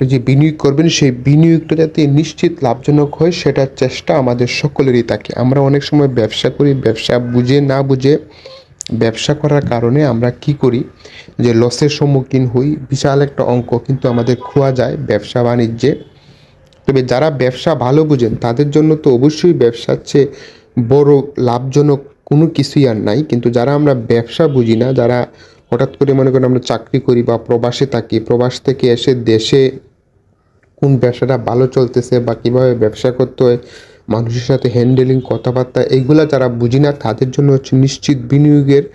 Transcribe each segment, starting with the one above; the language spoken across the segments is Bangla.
যে বিনিয়োগ করবেন, সেই বিনিয়োগটা যাতে নিশ্চিত লাভজনক হয়, সেটার চেষ্টা আমাদের সকলেরই থাকে। আমরা অনেক সময় ব্যবসা করি, ব্যবসা বুঝে না বুঝে ব্যবসা করার কারণে আমরা কি করি, যে লসের সম্মুখীন হই, বিশাল একটা অঙ্ক কিন্তু আমাদের খোয়া যায় ব্যবসা বাণিজ্যে। তবে যারা ব্যবসা ভালো বুঝেন, তাদের জন্য তো অবশ্যই ব্যবসার চেয়ে বড় লাভজনক কোনো কিছুই আর নাই। কিন্তু যারা আমরা ব্যবসা বুঝি না, যারা হঠাৎ করে মনে করেন আমরা চাকরি করি বা প্রবাসে থাকি, প্রবাস থেকে এসে দেশে কোন ব্যবসাটা ভালো চলতেছে বা কীভাবে ব্যবসা করতে হয়, মানুষের সাথে হ্যান্ডেলিং কথাবার্তা এইগুলা যারা বুঝি না, তাদের জন্য হচ্ছে নিশ্চিত বিনিয়োগের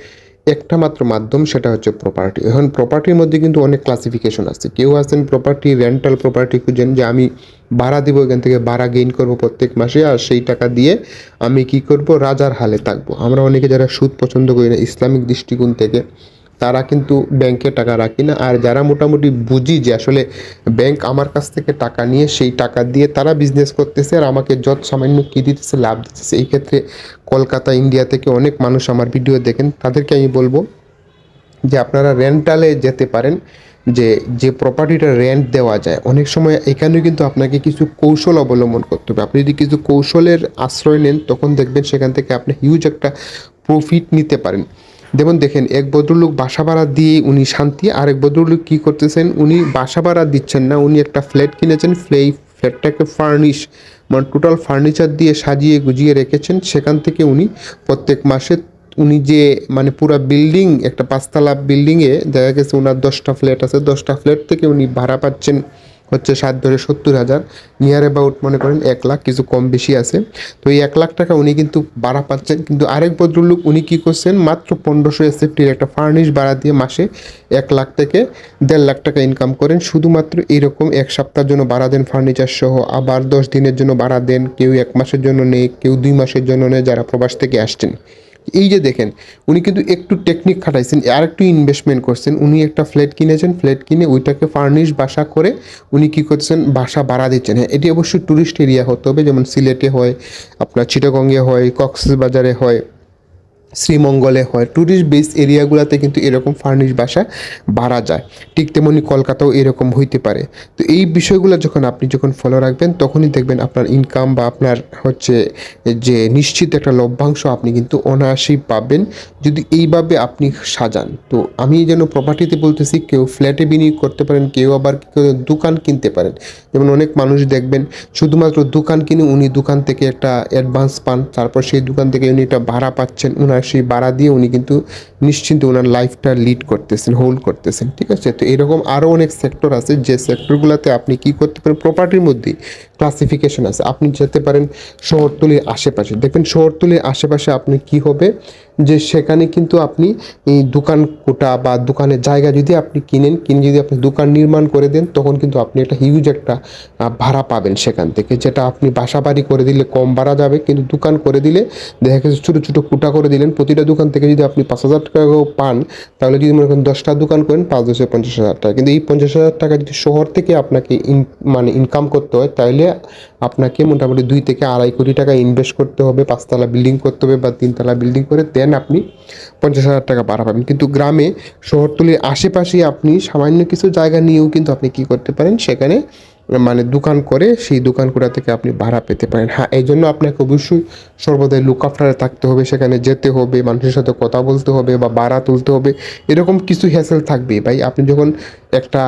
একটা মাত্র মাধ্যম সেটা হচ্ছে প্রপার্টি এখন প্রপার্টির মধ্যে কিন্তু অনেক ক্লাসিফিকেশন আছে। কেউ আছেন প্রপার্টি রেন্টাল প্রপার্টি খুঁজেন, যে আমি ভাড়া দিব এখান থেকে, ভাড়া গেইন করব প্রত্যেক মাসে, আর সেই টাকা দিয়ে আমি কি করব? রাজার হালে থাকব। আমরা অনেকে যারা সুদ পছন্দ করি না, ইসলামিক দৃষ্টিকোণ থেকে তারা কিন্তু ব্যাংকে টাকা রাখি না। আর যারা মোটামুটি বুঝি যে আসলে ব্যাংক আমার কাছ থেকে টাকা নিয়ে সেই টাকা দিয়ে তারা বিজনেস করতেছে আর আমাকে যত সামান্য কী দিতেছে, লাভ দিতেছে, এই ক্ষেত্রে কলকাতা ইন্ডিয়া থেকে অনেক মানুষ আমার ভিডিও দেখেন। তাদেরকে আমি বলব যে আপনারা রেন্টালে যেতে পারেন, যে যে প্রপার্টিটা রেন্ট দেওয়া যায়। অনেক সময় এখানেও কিন্তু আপনাকে কিছু কৌশল অবলম্বন করতে হবে। আপনি যদি কিছু কৌশলের আশ্রয় নেন, তখন দেখবেন সেখান থেকে আপনি হিউজ একটা প্রফিট নিতে পারেন। যেমন দেখেন, এক ভদ্রলোক বাসা ভাড়া দিয়ে উনি শান্তি আর এক ভদ্রলোক কী করতেছেন, উনি বাসা ভাড়া দিচ্ছেন না, উনি একটা ফ্ল্যাট কিনেছেন, ফ্লেই ফ্ল্যাটটাকে ফার্নিশ মানে টোটাল ফার্নিচার দিয়ে সাজিয়ে গুজিয়ে রেখেছেন। সেখান থেকে উনি প্রত্যেক মাসে উনি যে মানে পুরো বিল্ডিং একটা পাঁচতলা বিল্ডিংয়ে দেখা গেছে ওনার দশটা ফ্ল্যাট আছে, দশটা ফ্ল্যাট থেকে উনি ভাড়া পাচ্ছেন। হচ্ছে সাত ধরে সত্তর হাজার। নিয়ার অ্যাবাউট মনে করেন এক লাখ, কিছু কম বেশি আছে। তো এই এক লাখ টাকা উনি কিন্তু ভাড়া পাচ্ছেন। কিন্তু আরেক ভদ্রলোক উনি কী করছেন, মাত্র পনেরোশো এসএফটির একটা ফার্নিশ ভাড়া দিয়ে মাসে এক লাখ থেকে দেড় লাখ টাকা ইনকাম করেন। শুধুমাত্র এরকম এক সপ্তাহের জন্য ভাড়া দেন ফার্নিচার সহ। আবার দশ দিনের জন্য ভাড়া দেন। কেউ এক মাসের জন্য নেই, কেউ দুই মাসের জন্য নেই যারা প্রবাস থেকে আসছেন। এই যে দেখেন, উনি কিন্তু একটু টেকনিক খাটাইছেন আর একটু ইনভেস্টমেন্ট করছেন। উনি একটা ফ্ল্যাট কিনেছেন ফ্ল্যাট কিনে ওইটাকে ফার্নিশ বাসা করে উনি কী করছেন বাসা বাড়া দিচ্ছেন। হ্যাঁ এটি অবশ্যই ট্যুরিস্ট এরিয়া হতে হবে, যেমন সিলেটে হয়, আপনার চিটাগঙ্গে হয়, কক্সবাজারে হয়। শ্রীমঙ্গলে হয়। ট্যুরিস্ট বেস এরিয়াগুলোতে কিন্তু এরকম ফার্নিশ বাসা বাড়া যায়। ঠিক তেমনি কলকাতাও এরকম হইতে পারে। তো এই বিষয়গুলো যখন আপনি যখন ফলো রাখবেন, তখনই দেখবেন আপনার ইনকাম বা আপনার হচ্ছে যে নিশ্চিত একটা লভ্যাংশ আপনি কিন্তু অনায়াসেই পাবেন যদি এইভাবে আপনি সাজান। তো আমি যেন প্রপার্টিতে বলতেছি, কেউ ফ্ল্যাটে বিনিয়োগ করতে পারেন, কেউ আবার কেউ দোকান কিনতে পারেন। যেমন অনেক মানুষ দেখবেন, শুধুমাত্র দোকান কিনে উনি দোকান থেকে একটা অ্যাডভান্স পান, তারপর সেই দোকান থেকে উনি একটা ভাড়া পাচ্ছেন ওনার সেই বাড়া দিয়ে উনি কিন্তু নিশ্চিন্ত ওনার লাইফটা লিড করতেছেন হোল্ড করতেছেন, ঠিক আছে? তো এরকম আরও অনেক সেক্টর আছে যে সেক্টরগুলোতে আপনি কি করতে পারেন? প্রপার্টির মধ্যেই ক্লাসিফিকেশন আছে। আপনি যেতে পারেন শহরতলির আশেপাশে। দেখবেন শহরতলির আশেপাশে আপনি কি হবে? যে সেখানে কিন্তু আপনি এই দোকান কোটা বা দোকানের জায়গা যদি আপনি কিনেন, কিনে যদি আপনি দোকান নির্মাণ করে দেন, তখন কিন্তু আপনি একটা হিউজ একটা ভাড়া পাবেন সেখান থেকে। যেটা আপনি বাসা বাড়ি করে দিলে কম ভাড়া যাবে, কিন্তু দোকান করে দিলে দেখা গেছে ছোটো ছোটো কোটা করে দিলেন, প্রতিটা দোকান থেকে যদি আপনি পাঁচ হাজার টাকাও পান, তাহলে যদি মনে করেন দশটা দোকান করেন, পাঁচ দশে পঞ্চাশ হাজার টাকা। কিন্তু এই পঞ্চাশ হাজার টাকা যদি শহর থেকে আপনাকে ইন মানে ইনকাম করতে হয়, তাহলে আপনাকে মোটামুটি দুই থেকে আড়াই কোটি টাকা ইনভেস্ট করতে হবে, পাঁচতলা বিল্ডিং করতে হবে বা তিনতলা বিল্ডিং করে দেন আপনি পঞ্চাশ হাজার টাকা ভাড়া পাবেন। কিন্তু গ্রামে, শহরতলির আশেপাশে আপনি সামান্য কিছু জায়গা নিয়েও কিন্তু আপনি কি করতে পারেন? সেখানে মানে দোকান করে সেই দোকানগুলো থেকে আপনি ভাড়া পেতে পারেন। হ্যাঁ এই জন্য আপনাকে অবশ্যই সর্বদাই লুক আফটারে থাকতে হবে, সেখানে যেতে হবে, মানুষের সাথে কথা বলতে হবে বা ভাড়া তুলতে হবে, এরকম কিছু হ্যাসেল থাকবে ভাই, আপনি যখন একটা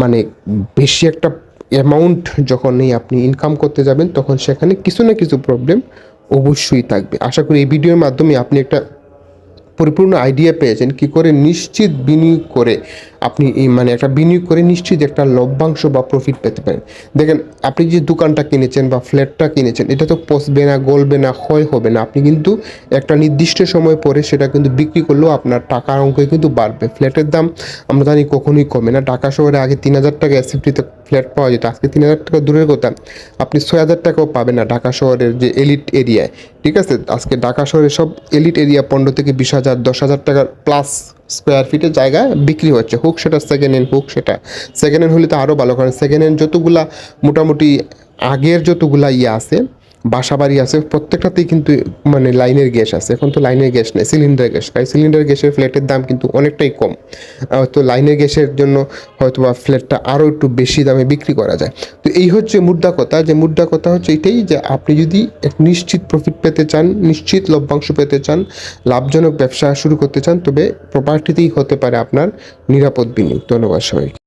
মানে বেশি একটা অ্যামাউন্ট যখন যখনই আপনি ইনকাম করতে যাবেন, তখন সেখানে কিছু না কিছু প্রবলেম অবশ্যই থাকবে। আশা করি এই ভিডিওর মাধ্যমে আপনি একটা পরিপূর্ণ আইডিয়া পেয়েছেন কি করে নিশ্চিত বিনিয়োগ করে আপনি এই মানে একটা বিনিয়োগ করে নিশ্চিত একটা লভ্যাংশ বা প্রফিট পেতে পারেন। দেখেন, আপনি যে দোকানটা কিনেছেন বা ফ্ল্যাটটা কিনেছেন, এটা তো পচবে না, গলবে না, ক্ষয় হবে না। আপনি কিন্তু একটা নির্দিষ্ট সময় পরে সেটা কিন্তু বিক্রি করলেও আপনার টাকার অঙ্ক কিন্তু বাড়বে। ফ্ল্যাটের দাম আমরা জানি কখনোই কমে না। ঢাকা শহরে আগে তিন হাজার টাকা এসএফটিতে ফ্ল্যাট পাওয়া যেত, আজকে তিন হাজার টাকা দূরের কথা। আপনি ছয় হাজার টাকাও পাবেন না ঢাকা শহরের যে এলিট এরিয়ায় ঠিক আছে? আজকে ঢাকা শহরে সব এলিট এরিয়া পনেরো থেকে বিশ হাজার, দশ হাজার টাকার প্লাস স্কোয়ার ফিটের জায়গায় বিক্রি হচ্ছে। হোক সেটা সেকেন্ড হ্যান্ড হোক সেটা। সেকেন্ড হ্যান্ড হলে তো আরও ভালো, কারণ সেকেন্ড হ্যান্ড যতগুলা মোটামুটি আগের যতগুলা ইয়ে আছে বাসা বাড়ি আছে প্রত্যেকটাতেই কিন্তু মানে লাইনের গ্যাস আছে। এখন তো লাইনের গ্যাস নেই সিলিন্ডার গ্যাস। তাই সিলিন্ডার গ্যাসের ফ্ল্যাটের দাম কিন্তু অনেকটাই কম। আহ, তো লাইনের গ্যাসের জন্য হয়তো বা ফ্ল্যাটটা আরও একটু বেশি দামে বিক্রি করা যায়। তো এই হচ্ছে মুদ্রা কথা যে মুদ্রা কথা হচ্ছে এটাই যে আপনি যদি এক নিশ্চিত প্রফিট পেতে চান নিশ্চিত লভ্যাংশ পেতে চান লাভজনক ব্যবসা শুরু করতে চান তবে প্রপার্টিতেই হতে পারে আপনার নিরাপদ বিনিয়োগ। ধন্যবাদ সবাইকে।